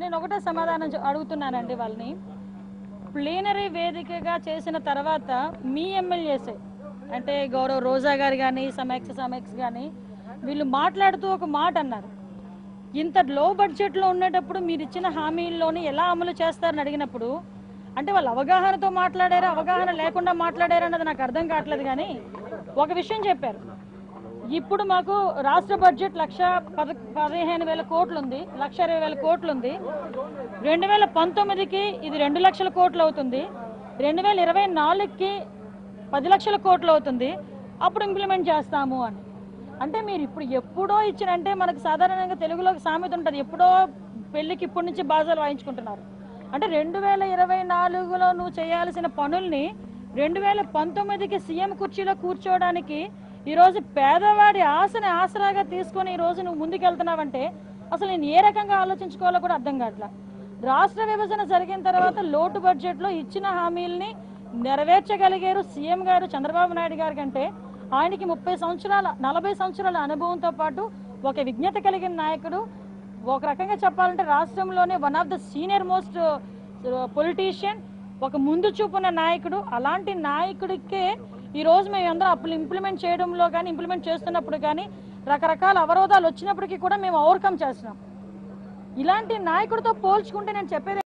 నేను ఒకటే సమాధానం అడుగుతున్నానండి వాళ్ళని. ప్లీనరీ వేదికగా చేసిన తర్వాత మీ ఎమ్మెల్యేసే అంటే గౌరవ్ రోజా గారు కానీ సమెక్స్ సమెక్స్ కానీ వీళ్ళు మాట్లాడుతూ ఒక మాట అన్నారు. ఇంత లో బడ్జెట్లో ఉండేటప్పుడు మీరు ఇచ్చిన హామీల్లోని ఎలా అమలు చేస్తారని అడిగినప్పుడు అంటే వాళ్ళు అవగాహనతో మాట్లాడారా అవగాహన లేకుండా మాట్లాడారా అన్నది నాకు అర్థం కావట్లేదు కానీ ఒక విషయం చెప్పారు. ఇప్పుడు మాకు రాష్ట్ర బడ్జెట్ లక్ష పద పదిహేను వేల కోట్లు ఉంది లక్ష ఇరవై వేల కోట్లు ఉంది రెండు వేల పంతొమ్మిదికి ఇది రెండు లక్షల కోట్లు అవుతుంది. రెండు వేల ఇరవై నాలుగుకి పది లక్షల కోట్లు అవుతుంది. అప్పుడు ఇంప్లిమెంట్ చేస్తాము అని. అంటే మీరు ఇప్పుడు ఎప్పుడో ఇచ్చినంటే మనకు సాధారణంగా తెలుగులో సామెత ఉంటుంది ఎప్పుడో పెళ్ళికి ఇప్పటి నుంచి బాజాలు వాయించుకుంటున్నారు. అంటే రెండు వేల ఇరవై నాలుగులో నువ్వు చేయాల్సిన పనుల్ని రెండు వేల పంతొమ్మిదికి సీఎం కుర్చీలో కూర్చోవడానికి ఈరోజు పేదవాడి ఆశని ఆసరాగా తీసుకొని ఈరోజు నువ్వు ముందుకెళ్తున్నావంటే అసలు నేను ఏ రకంగా ఆలోచించుకోవాలో కూడా అర్థం కావట్లా. రాష్ట్ర విభజన జరిగిన తర్వాత లోటు బడ్జెట్లో ఇచ్చిన హామీల్ని నెరవేర్చగలిగారు సీఎం గారు చంద్రబాబు నాయుడు గారి కంటే. ఆయనకి ముప్పై సంవత్సరాల నలభై సంవత్సరాల అనుభవంతో పాటు ఒక విజ్ఞత కలిగిన నాయకుడు. ఒక రకంగా చెప్పాలంటే రాష్ట్రంలోనే one of the senior most politician ఒక ముందు చూపున్న నాయకుడు. అలాంటి నాయకుడికే ఈరోజు మేము అందరం అప్పులు ఇంప్లిమెంట్ చేయడంలో కానీ ఇంప్లిమెంట్ చేస్తున్నప్పుడు కానీ రకరకాల అవరోధాలు వచ్చినప్పటికీ కూడా మేము ఓవర్కమ్ చేస్తున్నాం. ఇలాంటి నాయకుడితో పోల్చుకుంటే నేను చెప్పేది